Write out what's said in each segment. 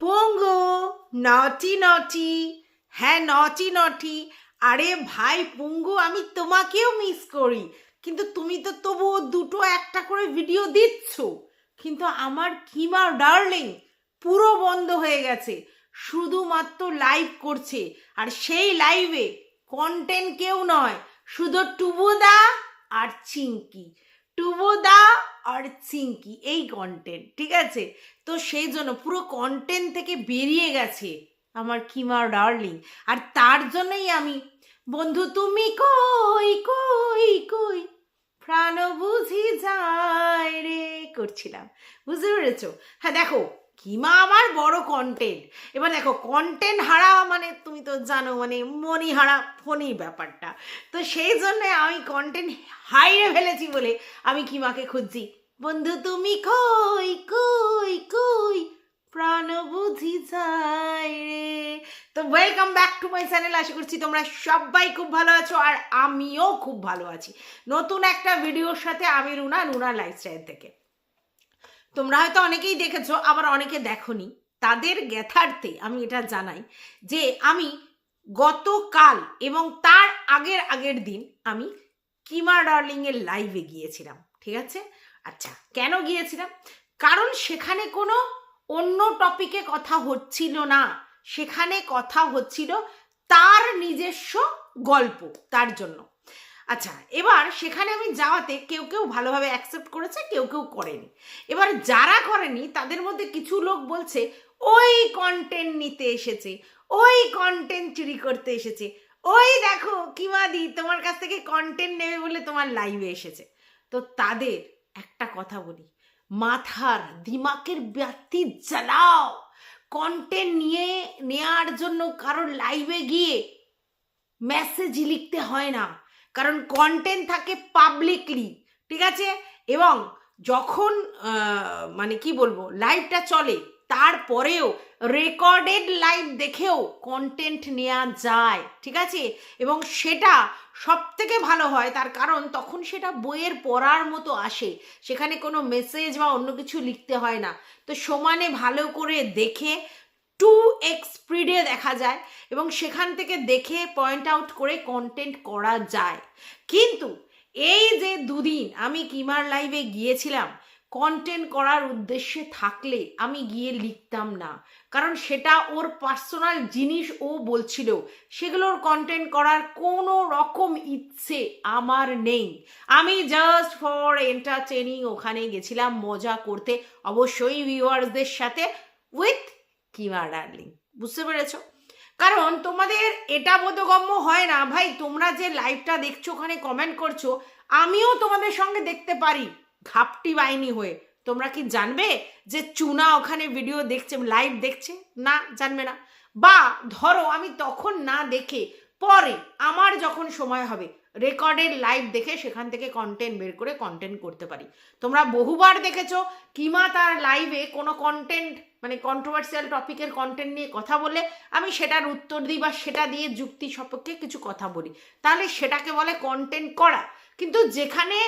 পঙ্গু নটি নটি হ্যাঁ নটি নটি আরে ভাই, পঙ্গু, আমি তোমাকেও মিস করি। কিন্তু তুমি তো তবুও দুটো একটা করে ভিডিও দিচ্ছ। কিন্তু আমার কিমা ডার্লিং পুরো বন্ধ হয়ে গেছে। শুধুমাত্র লাইভ করছে। আর সেই লাইভে কন্টেন্ট কেউ নয়, শুধু টুবুদা আর চিঙ্কি টুবুদা আর চিঙ্কি এই কন্টেন্ট ঠিক আছে? তো সেই জন্য পুরো কন্টেন্ট থেকে বেরিয়ে গেছে আমার কিমা ডার্লিং। আর তার জন্যই আমি, বন্ধু তুমি কই কই কই? প্রাণ বুঝি যায় রে, করছিলাম। বুঝতে পেরেছ? হ্যাঁ দেখো কিমা আমার বড় কন্টেন্ট এবার দেখো কন্টেন্ট হারা মানে তুমি তো জানো মানে মনি হারা ফোনই ব্যাপারটা। তো সেই জন্য আমি কন্টেন্ট হাইরে ফেলেছি বলে আমি কিমাকে খুঁজছি। বন্ধু, তুমি কই কই কই? প্রাণ বুঝি যায় রে। তো welcome back to my channel আশা করছি তোমরা সবাই খুব ভালো আছো আর আমিও খুব ভালো আছি। নতুন একটা ভিডিওর সাথে আমি রুনা রুনা লাইফস্টাইল থেকে। তোমরা হয়তো অনেকেই দেখেছ, আবার অনেকে দেখোনি। তাদের জ্ঞাতার্থে আমি এটা জানাই যে আমি গতকাল এবং তার আগের আগের দিন আমি কিমা ডার্লিংয়ের লাইভে গিয়েছিলাম, ঠিক আছে? আচ্ছা কেন গিয়েছিলাম? কারণ সেখানে কোনো অন্য টপিকে কথা হচ্ছিল না। সেখানে কথা হচ্ছিল তার নিজস্ব গল্প, তার জন্য। আচ্ছা এবার সেখানে আমি যাওয়াতে কেউ কেউ ভালোভাবে অ্যাকসেপ্ট করেছে, কেউ কেউ করেনি। এবার যারা করেনি, তাদের মধ্যে কিছু লোক বলছে, ওই কন্টেন্ট নিতে এসেছে, ওই কন্টেন্ট চুরি করতে এসেছে, ওই দেখো, কিমাদি, তোমার কাছ থেকে কন্টেন্ট নেবে বলে তোমার লাইভে এসেছে। তো তাদের একটা কথা বলি, মাথার দিমাকের ব্যাপ্তি জ্বালাও। কন্টেন্ট নিয়ে, নেয়ার জন্য কারোর লাইভে গিয়ে মেসেজ লিখতে হয় না। কারণ কন্টেন্ট থাকে পাবলিকলি ঠিক আছে? এবং যখন মানে কি বলব লাইভটা চলে, তারপরেও রেকর্ডেড লাইভ দেখেও কন্টেন্ট নেওয়া যায়, ঠিক আছে? এবং সেটা সব থেকে ভালো হয়, তার কারণ তখন সেটা বইয়ের পড়ার মতো আসে, সেখানে কোনো মেসেজ বা অন্য কিছু লিখতে হয় না। তো সমানে ভালো করে দেখে টু এক্স স্পিডে দেখা যায় এবং সেখান থেকে দেখে পয়েন্ট আউট করে কন্টেন্ট করা যায়। কিন্তু এই যে দুদিন আমি কিমার লাইভে গিয়েছিলাম কন্টেন্ট করার উদ্দেশ্যে থাকলে আমি গিয়ে লিখতাম না। কারণ সেটা ওর পার্সোনাল জিনিস ও বলছিল, সেগুলোর কন্টেন্ট করার কোনো রকম ইচ্ছে আমার নেই। আমি জাস্ট ফর এন্টারটেনিং ওখানে গেছিলাম মজা করতে। অবশ্যই ভিউয়ার্সদের সাথে উইথ কিমা ডার্লিং বুঝতে পেরেছ? কারণ তোমাদের এটা বোধগম্য হয় না, ভাই, তোমরা যে লাইভটা দেখছ, ওখানে কমেন্ট করছ, আমিও তোমাদের সঙ্গে দেখতে পারি, ঘাপটি বাহিনী হয়ে। তোমরা কি জানবে যে চুনা ওখানে ভিডিও দেখছে লাইভ দেখছে? না, জানবে না। বা ধরো, আমি তখন না দেখে পরে আমার যখন সময় হবে, রেকর্ডের লাইভ দেখে সেখান থেকে কন্টেন্ট বের করে কন্টেন্ট করতে পারি। তোমরা বহুবার দেখেছ, কিমা তার লাইভে কোনো কন্টেন্ট মানে কন্ট্রোভার্সিয়াল টপিকের কন্টেন্ট নিয়ে কথা বলে, আমি সেটার উত্তর দিই বা সেটা দিয়ে যুক্তি সপক্ষে কিছু কথা বলি। তাহলে সেটাকে বলে কন্টেন্ট করা। কিন্তু যেখানে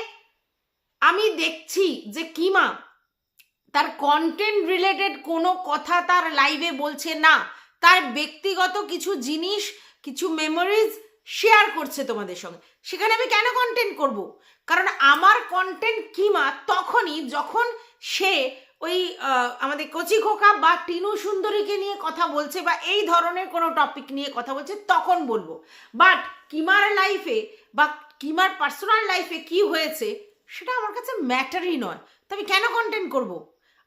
আমি দেখছি যে কিমা তার কন্টেন্ট রিলেটেড কোনো কথা তার লাইভে বলছে না, তার ব্যক্তিগত কিছু জিনিস কিছু মেমোরিজ শেয়ার করছে তোমাদের সঙ্গে। সেখানে আমি কেন কন্টেন্ট করব? কারণ আমার কন্টেন্ট কিমা তখনই যখন সে ওই আমাদের কচি খোকা বা টিনু সুন্দরীকে নিয়ে কথা বলছে বা এই ধরনের কোনো টপিক নিয়ে কথা বলছে তখন বলব। বাট কিমার লাইফে বা কিমার পার্সোনাল লাইফে কি হয়েছে সেটা আমার কাছে ম্যাটারই নয়। তো আমি কেন কন্টেন্ট করব?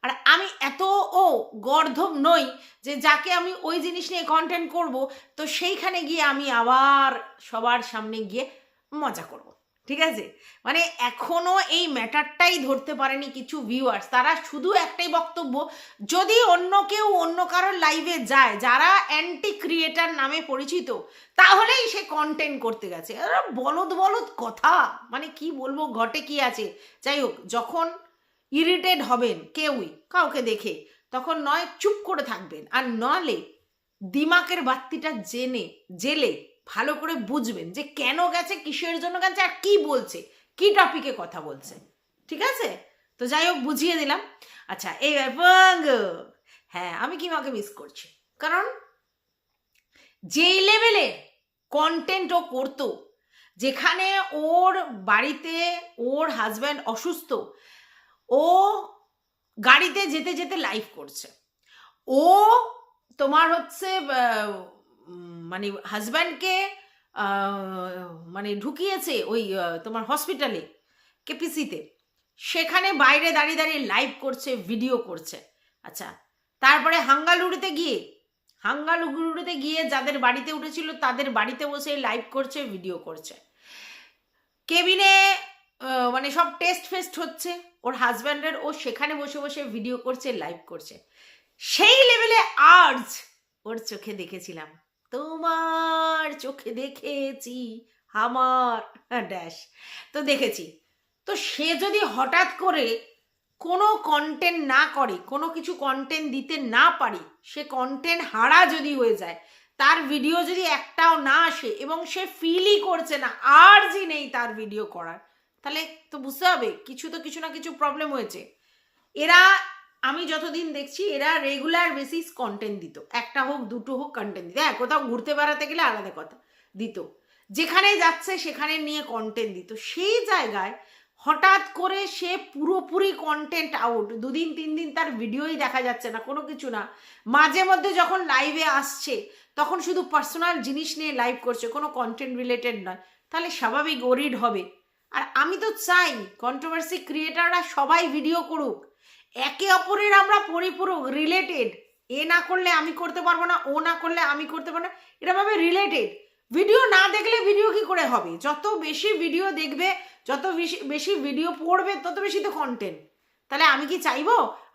আর আমি এত ও গর্ধব নই যে যাকে আমি ওই জিনিস নিয়ে কন্টেন্ট করব, তো সেইখানে গিয়ে আমি আবার সবার সামনে গিয়ে মজা করব। ঠিক আছে? মানে এখনও এই ম্যাটারটাই ধরতে পারেনি কিছু ভিউয়ার্স তারা শুধু একটাই বক্তব্য, যদি অন্য কেউ অন্য কারোর লাইভে যায়, যারা অ্যান্টি ক্রিয়েটার নামে পরিচিত, তাহলেই সে কন্টেন্ট করতে গেছে। বলদ বলদ কথা! মানে কি বলব, ঘটে কি আছে? যাই হোক, যখন ইরিটেড হবেন কেউই, কাউকে দেখে। তখন নয়, চুপ করে থাকবেন। আর নলে দিমাকের বাত্তিটা জেনে, জেলে ভালো করে বুঝবেন যে কেন গেছে, কিসের জন্য গেছে, আর কি বলছে, কি টপিকে কথা বলছে। ঠিক আছে? তো যাই হোক, বুঝিয়ে দিলাম। আচ্ছা এই হ্যাঁ আমি কিমাকে মিস করছি? কারণ যেই লেভেলের কন্টেন্ট ও করতো, যেখানে ওর বাড়িতে ওর হাজব্যান্ড অসুস্থ ও গাড়িতে যেতে যেতে লাইভ করছে। ও তোমার হচ্ছে মানে হাজব্যান্ডকে মানে ঢুকিয়েছে ওই তোমার হসপিটালে কেপিসিতে সেখানে বাইরে দাঁড়িয়ে দাঁড়িয়ে লাইভ করছে ভিডিও করছে। আচ্ছা তারপরে হাঙ্গালুড়িতে গিয়ে হাঙ্গালুগুড়িতে গিয়ে যাদের বাড়িতে উঠেছিল, তাদের বাড়িতে বসে লাইভ করছে ভিডিও করছে। কেবিনে মানে সব টেস্ট ফেস্ট হচ্ছে। ওর হাজব্যান্ডের ও সেখানে বসে বসে ভিডিও করছে লাইভ করছে। সেই লেভেলে আর্জ ওর চোখে দেখেছিলাম। তোমার চোখে দেখেছি আমার ড্যাশ তো দেখেছি। তো সে যদি হঠাৎ করে কোনো কন্টেন্ট না করে, কোনো কিছু কন্টেন্ট দিতে না পারে, সে কন্টেন্ট হারা যদি হয়ে যায়, তার ভিডিও যদি একটাও না আসে এবং সে ফিলই করছে না আর যে নেই তার ভিডিও করার। তাহলে তো বুঝতে হবে, কিছু তো কিছু না কিছু প্রবলেম হয়েছে। এরা, আমি যতদিন দেখছি, এরা রেগুলার বেসিস কন্টেন্ট দিত। একটা হোক, দুটো হোক কন্টেন্ট দিত। হ্যাঁ কোথাও ঘুরতে বেড়াতে গেলে আলাদা কথা, দিত। যেখানে যাচ্ছে, সেখানে নিয়ে কন্টেন্ট দিত। সেই জায়গায় হঠাৎ করে সে পুরোপুরি কন্টেন্ট আউট দুদিন, তিন দিন তার ভিডিওই দেখা যাচ্ছে না, কোনো কিছু না। মাঝে মধ্যে যখন লাইভে আসছে, তখন শুধু পার্সোনাল জিনিস নিয়ে লাইভ করছে, কোনো কন্টেন্ট রিলেটেড নয়। তাহলে স্বাভাবিক ওরিড হবে। আর আমি তো চাই কন্ট্রোভার্সি ক্রিয়েটাররা সবাই ভিডিও করুক। একে অপরের আমরা পরিপূরক রিলেটেড এ না করলে আমি করতে পারব না, ও না করলে আমি করতে পারব না এরকমভাবে রিলেটেড ভিডিও না দেখলে ভিডিও কি করে হবে? যত বেশি ভিডিও দেখবে, যত বেশি বেশি ভিডিও পড়বে, তত বেশি তো কন্টেন্ট তাহলে আমি কি চাইব?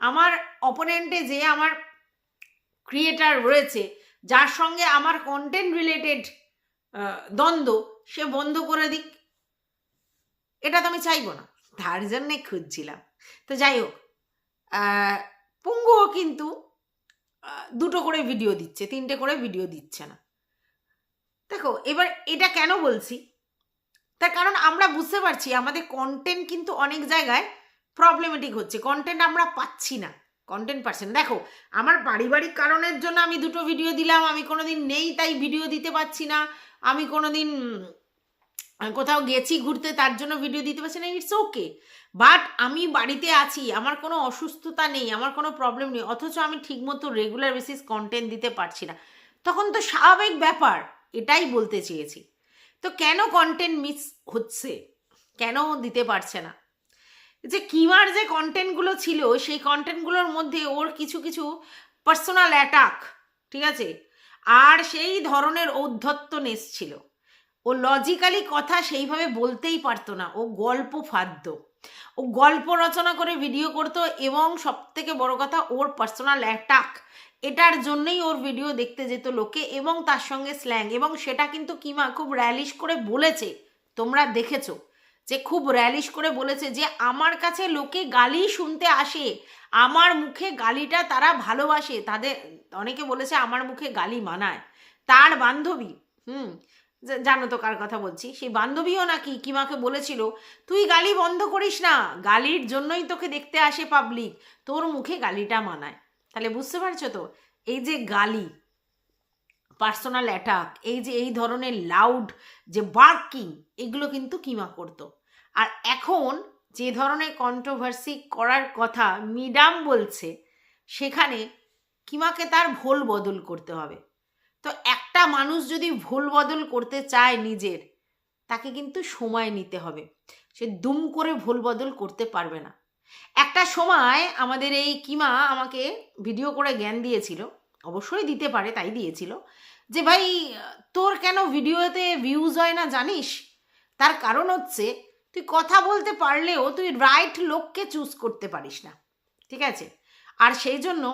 আমার অপোনেন্টে যে আমার ক্রিয়েটার রয়েছে, যার সঙ্গে আমার কন্টেন্ট রিলেটেড দ্বন্দ্ব, সে বন্ধ করে দিক। এটা তো আমি চাইব না। তার জন্যে খুঁজছিলাম। তো যাই হোক পুঙ্গুও কিন্তু দুটো করে ভিডিও দিচ্ছে তিনটে করে ভিডিও দিচ্ছে না। দেখো এবার এটা কেন বলছি? তার কারণ আমরা বুঝতে পারছি আমাদের কন্টেন্ট কিন্তু অনেক জায়গায় প্রবলেমেটিক হচ্ছে। কন্টেন্ট আমরা পাচ্ছি না কন্টেন্ট পাচ্ছি না দেখো আমার পারিবারিক কারণের জন্য আমি দুটো ভিডিও দিলাম আমি কোনোদিন নেই তাই ভিডিও দিতে পারছি না। আমি কোনোদিন উম, কোথাও গেছি ঘুরতে, তার জন্য ভিডিও দিতে পারছি না ইটস ওকে বাট আমি বাড়িতে আছি, আমার কোনো অসুস্থতা নেই, আমার কোনো প্রবলেম নেই, অথচ আমি ঠিকমতো রেগুলার বেসিস কন্টেন্ট দিতে পারছি না। তখন তো স্বাভাবিক ব্যাপার, এটাই বলতে চেয়েছি। তো কেন কন্টেন্ট মিস হচ্ছে? কেন দিতে পারছে না? যে কিমার যে কন্টেন্টগুলো ছিল, সেই কন্টেন্টগুলোর মধ্যে ওর কিছু কিছু পার্সোনাল অ্যাটাক ঠিক আছে? আর সেই ধরনের ঔদ্ধত্যনেস ছিল। ও লজিক্যালি কথা সেইভাবে বলতেই পারতো না। ও গল্প ফাদ্য ও গল্প রচনা করে ভিডিও করতো এবং সব থেকে বড় কথা ওর পার্সোনাল অ্যাটাক এটার জন্যই ওর ভিডিও দেখতে যেত লোকে এবং তার সঙ্গে স্ল্যাং এবং সেটা কিন্তু কিমা খুব র্যালিশ করে বলেছে। তোমরা দেখেছ যে খুব র্যালিশ করে বলেছে যে আমার কাছে লোকে গালি শুনতে আসে। আমার মুখে গালিটা তারা ভালোবাসে। তাদের, অনেকে বলেছে আমার মুখে গালি মানায়। তার বান্ধবী, হুম জানো তো কার কথা বলছি? সেই বান্ধবীও নাকি কিমাকে বলেছিল, তুই গালি বন্ধ করিস না, গালির জন্যই তোকে দেখতে আসে পাবলিক তোর মুখে গালিটা মানায়। তাহলে বুঝতে পারছ তো? এই যে গালি পার্সোনাল অ্যাটাক এই যে, এই ধরনের লাউড যে বার্কিং এগুলো কিন্তু কিমা করতো। আর এখন যে ধরনের কন্ট্রোভার্সি করার কথা মিডাম বলছে, সেখানে কিমাকে তার ভোল বদল করতে হবে। তো একটা মানুষ যদি ভুল বদল করতে চায় নিজের, তাকে কিন্তু সময় নিতে হবে। সে দুম করে ভুল বদল করতে পারবে না। একটা সময় আমাদের এই কিমা আমাকে ভিডিও করে জ্ঞান দিয়েছিল, অবশ্যই দিতে পারে, তাই দিয়েছিল, যে ভাই, তোর কেন ভিডিওতে ভিউজ হয় না জানিস? তার কারণ হচ্ছে, তুই কথা বলতে পারলেও তুই রাইট লোককে চুজ করতে পারিস না। ঠিক আছে? আর সেই জন্য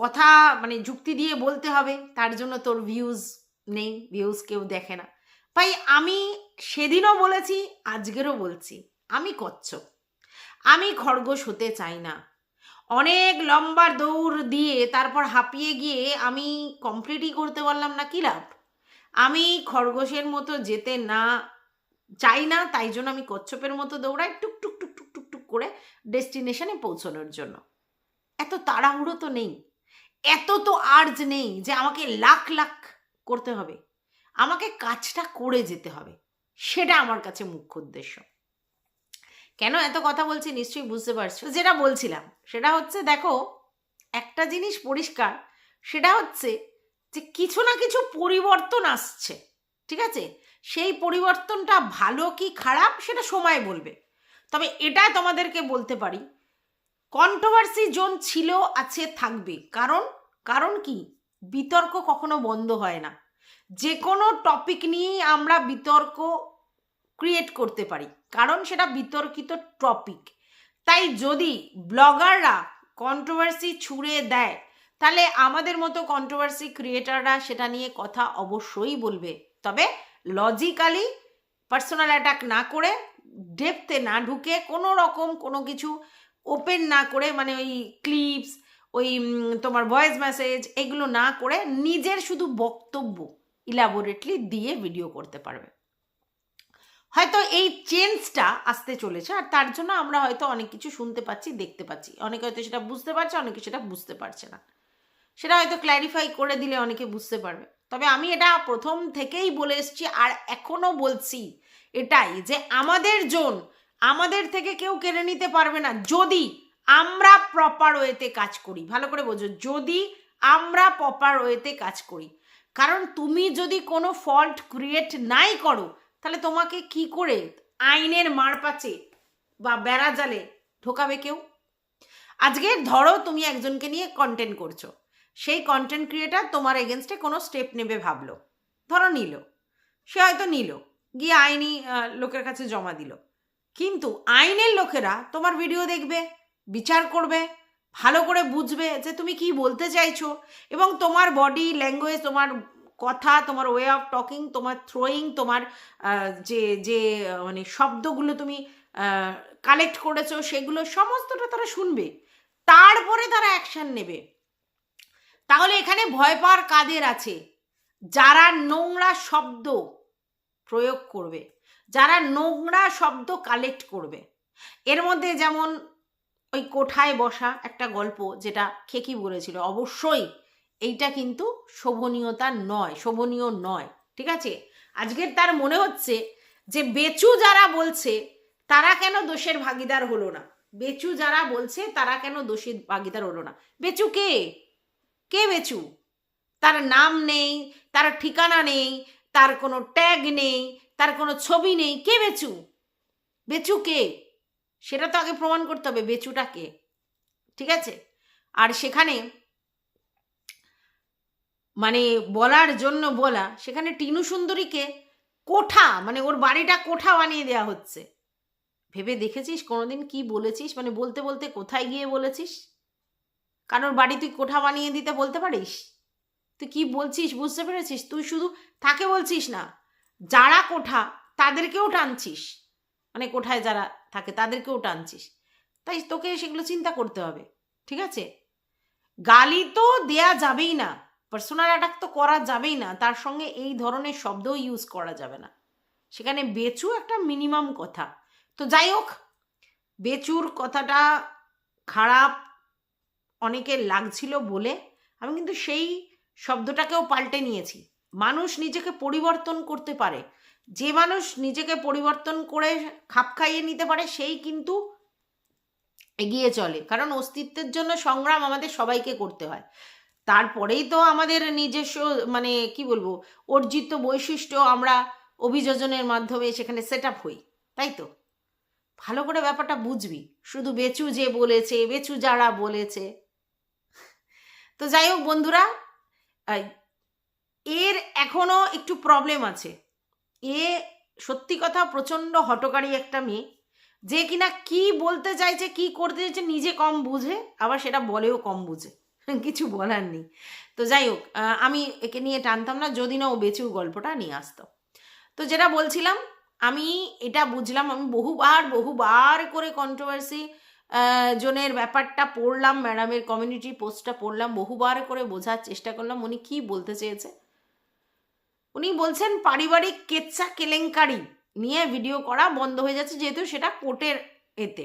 কথা মানে যুক্তি দিয়ে বলতে হবে, তার জন্য তোর ভিউজ নেই ভিউজ কেউ দেখে না। ভাই, আমি সেদিনও বলেছি, আজকেরও বলছি, আমি কচ্ছপ। আমি খরগোশ হতে চাই না। অনেক লম্বা দৌড় দিয়ে তারপর হাঁপিয়ে গিয়ে আমি কমপ্লিটই করতে পারলাম না, কি লাভ? আমি খরগোশের মতো যেতে না, চাই না, তাই জন্য আমি কচ্ছপের মতো দৌড়াই টুক টুক টুক টুক টুক টুক করে ডেস্টিনেশনে পৌঁছানোর জন্য। এত তাড়াহুড়ো তো নেই। এত তো আর্জ নেই যে আমাকে লাখ লাখ করতে হবে। আমাকে কাজটা করে যেতে হবে। সেটা আমার কাছে মুখ্য উদ্দেশ্য। কেন এত কথা বলছি নিশ্চয়ই বুঝতে পারছ? যেটা বলছিলাম, সেটা হচ্ছে দেখো, একটা জিনিস পরিষ্কার, সেটা হচ্ছে যে কিছু না কিছু পরিবর্তন আসছে, ঠিক আছে? সেই পরিবর্তনটা ভালো কি খারাপ সেটা সময় বলবে। তবে এটা তোমাদেরকে বলতে পারি কন্ট্রোভার্সি জোন ছিল, আছে, থাকবে। কারণ কারণ কি? বিতর্ক কখনো বন্ধ হয় না। যে কোনো টপিক নিয়েই আমরা বিতর্ক ক্রিয়েট করতে পারি। কারণ সেটা বিতর্কিত টপিক তাই যদি ব্লগাররা কন্ট্রোভার্সি ছুড়ে দেয়, তাহলে আমাদের মতো কন্ট্রোভার্সি ক্রিয়েটাররা সেটা নিয়ে কথা অবশ্যই বলবে। তবে লজিক্যালি পার্সোনাল অ্যাটাক না করে ডেপথে না ঢুকে, কোনো রকম কোনো কিছু ওপেন না করে মানে ওই ক্লিপস ওই তোমার ভয়েস মেসেজ এগুলো না করে নিজের শুধু বক্তব্য ইলাবোরেটলি দিয়ে ভিডিও করতে পারবে। হয়তো এই চেঞ্জটা আসতে চলেছে, আর তার জন্য আমরা হয়তো অনেক কিছু শুনতে পাচ্ছি, দেখতে পাচ্ছি। অনেকে হয়তো সেটা বুঝতে পারছে, অনেকে সেটা বুঝতে পারছে না। সেটা হয়তো ক্ল্যারিফাই করে দিলে অনেকে বুঝতে পারবে। তবে আমি এটা প্রথম থেকেই বলে এসেছি, আর এখনও বলছি এটাই যে আমাদের জোন আমাদের থেকে কেউ কেড়ে নিতে পারবে না। যদি আমরা প্রপার ওয়েতে কাজ করি। ভালো করে বোঝো, যদি আমরা প্রপার ওয়েতে কাজ করি। কারণ তুমি যদি কোনো ফল্ট ক্রিয়েট নাই করো, তাহলে তোমাকে কি করে আইনের মারপাচে বা বেড়া জালে ঢোকাবে কেউ? আজকে ধরো তুমি একজনকে নিয়ে কন্টেন্ট করছ। সেই কন্টেন্ট ক্রিয়েটার তোমার এগেনস্টে কোনো স্টেপ নেবে ভাবলো। ধরো নিল। সে হয়তো নিল। গিয়ে আইনি লোকের কাছে জমা দিল। কিন্তু আইনের লোকেরা তোমার ভিডিও দেখবে। বিচার করবে, ভালো করে বুঝবে যে তুমি কি বলতে চাইছো এবং তোমার বডি ল্যাঙ্গুয়েজ তোমার কথা, তোমার ওয়ে অফ টকিং তোমার থ্রোয়িং তোমার যে যে মানে শব্দগুলো তুমি কালেক্ট করেছ সেগুলো সমস্তটা তারা শুনবে। তারপরে তারা অ্যাকশন নেবে। তাহলে এখানে ভয় পাওয়ার কাদের আছে? যারা নোংরা শব্দ প্রয়োগ করবে, যারা নোংরা শব্দ কালেক্ট করবে। এর মধ্যে যেমন ওই কোঠায় বসা একটা গল্প যেটা খেকি বলেছিল। অবশ্যই এইটা কিন্তু শোভনীয়তা নয়, শোভনীয় নয়, ঠিক আছে? আজকের তার মনে হচ্ছে যে বেচু যারা বলছে, তারা কেন দোষের ভাগিদার হলো না? বেচু যারা বলছে, তারা কেন দোষীর ভাগিদার হলো না? বেচু কে? কে বেচু? তার নাম নেই, তার ঠিকানা নেই, তার কোনো ট্যাগ নেই, তার কোনো ছবি নেই। কে বেচু? বেচু কে? সেটা তো আগে প্রমাণ করতে হবে বেচুটাকে, ঠিক আছে? আর সেখানে মানে বলার জন্য বলা, সেখানে টিনু সুন্দরীকে কোঠা মানে ওর বাড়িটা কোঠা বানিয়ে দেওয়া হচ্ছে। ভেবে দেখেছিস? কোনোদিন কি বলেছিস? মানে বলতে বলতে কোথায় গিয়ে বলেছিস? কারোর বাড়ি তুই কোঠা বানিয়ে দিতে বলতে পারিস? তুই কি বলছিস? বুঝতে পেরেছিস? তুই শুধু তাকে বলছিস না, যারা কোঠা তাদেরকেও টানছিস। মানে কোঠায় যারা থাকে তাদেরকেও টানছিস। তাই তোকে সেগুলো চিন্তা করতে হবে, ঠিক আছে? গালি তো দেয়া যাবেই না পার্সোনাল অ্যাটাক তো করা যাবেই না, তার সঙ্গে এই ধরনের শব্দও ইউজ করা যাবে না। সেখানে বেচু একটা মিনিমাম কথা। তো যাই হোক, বেচুর কথাটা খারাপ অনেকে লাগছিল বলে আমি কিন্তু সেই শব্দটাকেও পাল্টে নিয়েছি। মানুষ নিজেকে পরিবর্তন করতে পারে যে মানুষ নিজেকে পরিবর্তন করে খাপ খাইয়ে নিতে পারে, সেই কিন্তু এগিয়ে চলে। কারণ অস্তিত্বের জন্য সংগ্রাম আমাদের সবাইকে করতে হয়। তারপরেই তো আমাদের নিজস্ব মানে কি বলব, অর্জিত বৈশিষ্ট্য আমরা অভিযোজনের মাধ্যমে সেখানে সেট আপ হই, তাই তো? ভালো করে ব্যাপারটা বুঝবি। শুধু বেচু যে বলেছে, বেচু যারা বলেছে। তো যাই হোক বন্ধুরা এর এখনও একটু প্রবলেম আছে। এ সত্যি কথা প্রচণ্ড হটকারী একটা মেয়ে, যে কিনা কি বলতে চাইছে, কি করতে চাইছে নিজে কম বুঝে, আবার সেটা বলেও কম বুঝে। কিছু বলার নেই। তো যাই হোক আমি একে নিয়ে টানতাম না, যদি না ও বেচুর গল্পটা নিয়ে আসতো। তো যেটা বলছিলাম, আমি এটা বুঝলাম, আমি বহুবার বহুবার করে কন্ট্রোভার্সি জনের ব্যাপারটা পড়লাম, ম্যাডামের কমিউনিটি পোস্টটা পড়লাম, বহুবার করে বোঝার চেষ্টা করলাম, উনি কি বলতে চেয়েছে। উনি বলছেন পারিবারিক কেচ্ছা কেলেঙ্কারি নিয়ে ভিডিও করা বন্ধ হয়ে যাচ্ছে, যেহেতু সেটা কোর্টের এতে।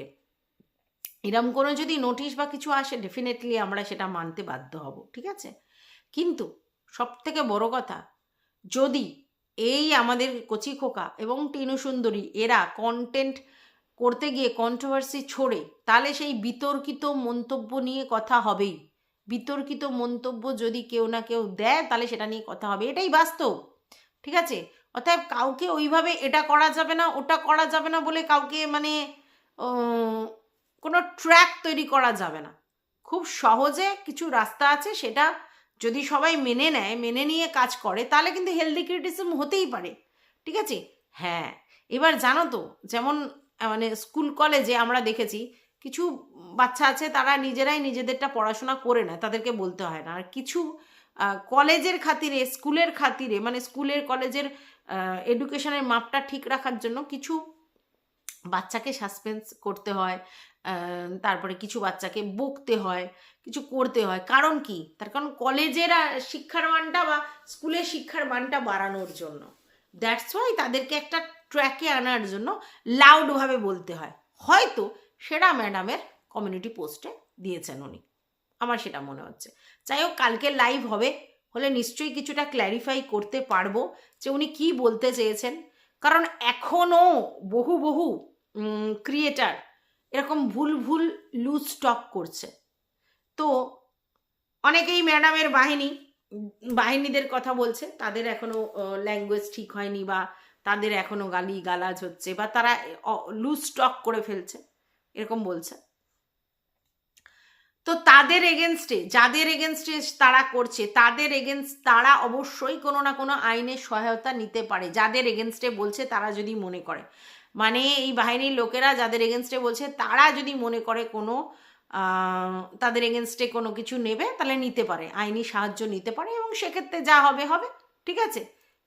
এরম কোনো যদি নোটিশ বা কিছু আসে ডেফিনেটলি আমরা সেটা মানতে বাধ্য হব, ঠিক আছে? কিন্তু সব থেকে বড় কথা, যদি এই আমাদের কচি খোকা এবং টিনু সুন্দরী এরা কন্টেন্ট করতে গিয়ে কন্ট্রোভার্সি ছড়ে, তাহলে সেই বিতর্কিত মন্তব্য নিয়ে কথা হবেই। বিতর্কিত মন্তব্য যদি কেউ না কেউ দেয়, তাহলে সেটা নিয়ে কথা হবে। এটাই বাস্তব। ঠিক আছে? অতএব কাউকে ওইভাবে এটা করা যাবে না, ওটা করা যাবে না বলে কাউকে মানে কোনো ট্র্যাক তৈরি করা যাবে না। খুব সহজে কিছু রাস্তা আছে, সেটা যদি সবাই মেনে নেয়, মেনে নিয়ে কাজ করে, তাহলে কিন্তু হেলদি ক্রিটিসিজম হতেই পারে। ঠিক আছে? হ্যাঁ। এবার জানো তো, যেমন মানে স্কুল কলেজে আমরা দেখেছি, কিছু বাচ্চা আছে, তারা নিজেরাই নিজেদেরটা পড়াশোনা করে নেয়, তাদেরকে বলতে হয় না। আর কিছু কলেজের খাতিরে, স্কুলের খাতিরে মানে স্কুলের, কলেজের এডুকেশনের মাপটা ঠিক রাখার জন্য কিছু বাচ্চাকে সাসপেন্স করতে হয় তারপরে কিছু বাচ্চাকে বকতে হয়, কিছু করতে হয়। কারণ কি? তার কারণ কলেজের শিক্ষার মানটা বা স্কুলের শিক্ষার মানটা বাড়ানোর জন্য। দ্যাটস ওয়াই তাদেরকে একটা ট্র্যাকে আনার জন্য লাউডভাবে বলতে হয়। হয়তো সেটা ম্যাডামের কমিউনিটি পোস্টে দিয়েছেন উনি। আমার সেটা মনে হচ্ছে। যাই হোক কালকে লাইভ হবে। হলে নিশ্চয়ই কিছুটা ক্ল্যারিফাই করতে পারব যে উনি কি বলতে চেয়েছেন। কারণ এখনও বহু বহু ক্রিয়েটার এরকম ভুল ভুল লুজ স্টক করছে। তো অনেকেই ম্যাডামের বাহিনী, বাহিনীদের কথা বলছে। তাদের এখনও ল্যাঙ্গুয়েজ ঠিক হয়নি বা তাদের এখনও গালি গালাজ হচ্ছে বা তারা লুজ স্টক করে ফেলছে। এরকম বলছে। তো তাদের এগেনস্টে যাদের এগেনস্টে তারা করছে, তাদের এগেনস্ট তারা অবশ্যই কোনো না কোনো আইনের সহায়তা নিতে পারে। যাদের এগেনস্টে বলছে তারা যদি মনে করে। মানে এই বাহিনীর লোকেরা যাদের এগেনস্টে বলছে তারা যদি মনে করে কোনো তাদের এগেনস্টে কোনো কিছু নেবে তাহলে নিতে পারে, আইনি সাহায্য নিতে পারে এবং সেক্ষেত্রে যা হবে হবে। ঠিক আছে?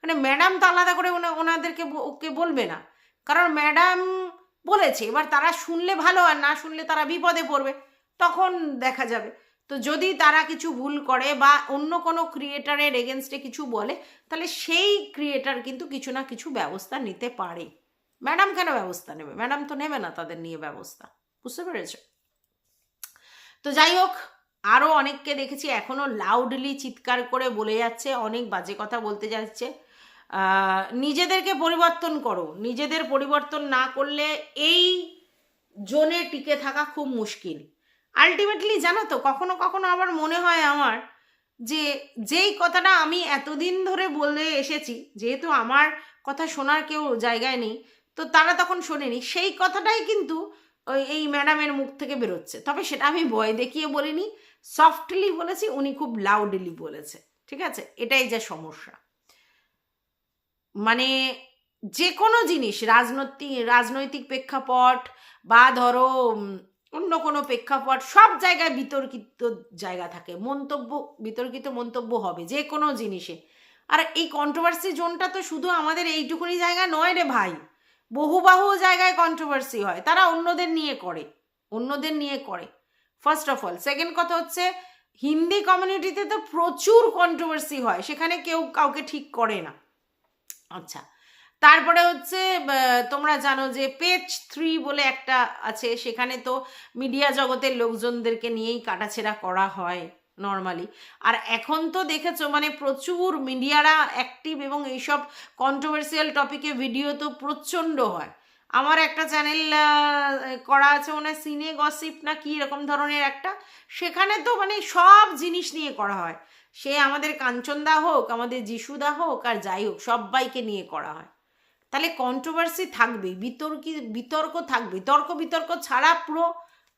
মানে ম্যাডাম তো আলাদা করে ওনা- ওনাদেরকে ওকে বলবে না। কারণ ম্যাডাম বলেছে, এবার তারা শুনলে ভালো আর না শুনলে তারা বিপদে পড়বে। তখন দেখা যাবে। তো যদি তারা কিছু ভুল করে বা অন্য কোনো ক্রিয়েটারের এগেনস্টে কিছু বলে, তাহলে সেই ক্রিয়েটার কিন্তু কিছু না কিছু ব্যবস্থা নিতে পারে। ম্যাডাম কেন ব্যবস্থা নেবে? ম্যাডাম তো নেবে না তাদের নিয়ে ব্যবস্থা। বুঝতে পেরেছ? তো যাই হোক আরও অনেককে দেখেছি এখনও লাউডলি চিৎকার করে বলে যাচ্ছে, অনেক বাজে কথা বলতে যাচ্ছে। নিজেদেরকে পরিবর্তন করো। নিজেদের পরিবর্তন না করলে এই জোনে টিকে থাকা খুব মুশকিল। আলটিমেটলি জানো তো, কখনো কখনো আবার মনে হয় আমার যে যেই কথাটা আমি এতদিন ধরে বলে এসেছি, যেহেতু আমার কথা শোনার কেউ জায়গায় নেই, তো তারা তখন শোনেনি। সেই কথাটাই কিন্তু ওই, এই ম্যাডামের মুখ থেকে বেরোচ্ছে। তবে সেটা আমি ভয় দেখিয়ে বলিনি সফটলি বলেছি, উনি খুব লাউডলি বলেছে। ঠিক আছে? এটাই যা সমস্যা। মানে যে কোনো জিনিস, রাজনৈতিক রাজনৈতিক প্রেক্ষাপট বা ধরো অন্য কোনো প্রেক্ষাপট, সব জায়গায় বিতর্কিত জায়গা থাকে। মন্তব্য, বিতর্কিত মন্তব্য হবে যে কোনো জিনিসে। আর এই কন্ট্রোভার্সি জোনটা তো শুধু আমাদের এইটুকুনি জায়গা নয় রে ভাই। বহু বাহু জায়গায় কন্ট্রোভার্সি হয়। তারা অন্যদের নিয়ে করে। অন্যদের নিয়ে করে। ফার্স্ট অফ অল সেকেন্ড কথা হচ্ছে, হিন্দি কমিউনিটিতে তো প্রচুর কন্ট্রোভার্সি হয়। সেখানে কেউ কাউকে ঠিক করে না। আচ্ছা তারপরে হচ্ছে তোমরা জানো যে পেজ থ্রি বলে একটা আছে, সেখানে তো মিডিয়া জগতের লোকজনদেরকে নিয়েই কাটাছেড়া করা হয় নর্মালি আর এখন তো দেখেছ মানে প্রচুর মিডিয়ারা অ্যাক্টিভ এবং এইসব কন্ট্রোভার্সিয়াল টপিকে ভিডিও তো প্রচণ্ড হয়। আমার একটা চ্যানেল করা আছে, মনে হয় সিনে গসিপ না কি এরকম ধরনের একটা, সেখানে তো মানে সব জিনিস নিয়ে করা হয়। সে আমাদের কাঞ্চনদা হোক, আমাদের যিশুদা হোক, আর যাই হোক সবাইকে নিয়ে করা হয়। তাহলে কন্ট্রোভার্সি থাকবেই, বিতর্কি, বিতর্ক থাকবে তর্ক বিতর্ক ছাড়া পুরো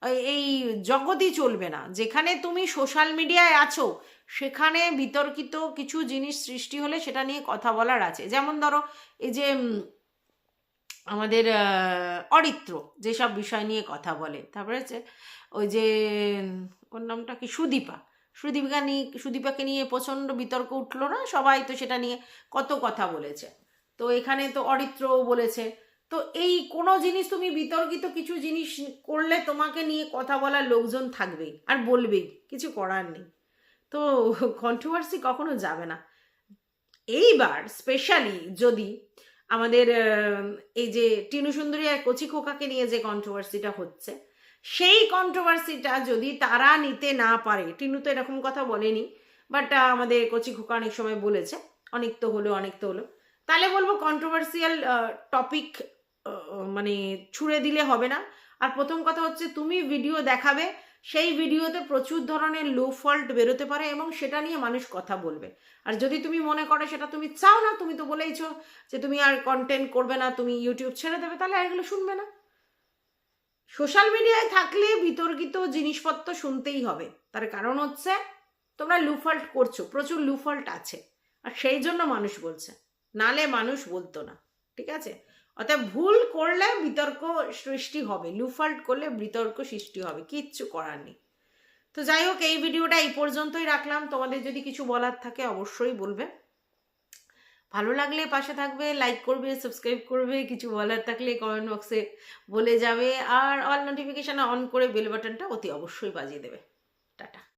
এই- জগতই চলবে না। যেখানে তুমি সোশ্যাল মিডিয়ায় আছো, সেখানে বিতর্কিত কিছু জিনিস সৃষ্টি হলে সেটা নিয়ে কথা বলার আছে। যেমন ধরো, এই যে আমাদের অরিত্র, যেসব বিষয় নিয়ে কথা বলে। তারপরে হচ্ছে, ওই যে, ওর নামটা কি? সুদীপা। সুদীপিকা নিয়ে, সুদীপাকে নিয়ে প্রচণ্ড বিতর্ক উঠল না? সবাই তো সেটা নিয়ে কত কথা বলেছে। তো এখানে তো অরিত্রও বলেছে। তো এই কোনো জিনিস তুমি বিতর্কিত কিছু জিনিস করলে তোমাকে নিয়ে কথা বলার লোকজন থাকবেই আর বলবেই, কিছু করার নেই। তো কন্ট্রোভার্সি কখনো যাবে না। এইবার স্পেশালি যদি আমাদের এই যে টিনু সুন্দরী আর কচি খোকাকে নিয়ে যে কন্ট্রোভার্সিটা হচ্ছে, সেই কন্ট্রোভার্সিটা যদি তারা নিতে না পারে, টিনু তো এরকম কথা বলেনি বাট আমাদের কচি খোকা অনেক সময় বলেছে, অনেক তো হলো, অনেক তো হলো। তাহলে বলব কন্ট্রোভার্সিয়াল টপিক মানে ছুড়ে দিলে হবে না। আর প্রথম কথা হচ্ছে, তুমি ভিডিও দেখাবে, সেই ভিডিওতে প্রচুর ধরনের লো ফল্ট বেরোতে পারে এবং সেটা নিয়ে মানুষ কথা বলবে। আর যদি তুমি মনে করো সেটা তুমি চাও না, তুমি তো বলেইছো যে তুমি আর কন্টেন্ট করবে না, তুমি ইউটিউব ছেড়ে দেবে, তাহলে এগুলো শুনবে না। সোশ্যাল মিডিয়ায় থাকলে বিতর্কিত জিনিসপত্র শুনতেই হবে। তার কারণ হচ্ছে, তোমরা লুফল্ট করছ, প্রচুর লুফল্ট আছে। আর সেই জন্য মানুষ বলছে। নালে মানুষ বলতো না, ঠিক আছে? অর্থাৎ ভুল করলে বিতর্ক সৃষ্টি হবে লুফল্ট করলে বিতর্ক সৃষ্টি হবে, কিচ্ছু করার নেই। তো যাই হোক, এই ভিডিওটা এই পর্যন্তই রাখলাম, তোমাদের যদি কিছু বলার থাকে অবশ্যই বলবে। ভালো লাগলে পাশে থাকবে লাইক করবে সাবস্ক্রাইব করবে, কিছু বলার থাকলে কমেন্ট বক্সে বলে যাবে, আর অল নোটিফিকেশান অন করে বেল বাটনটা অতি অবশ্যই বাজিয়ে দেবে। টাটা।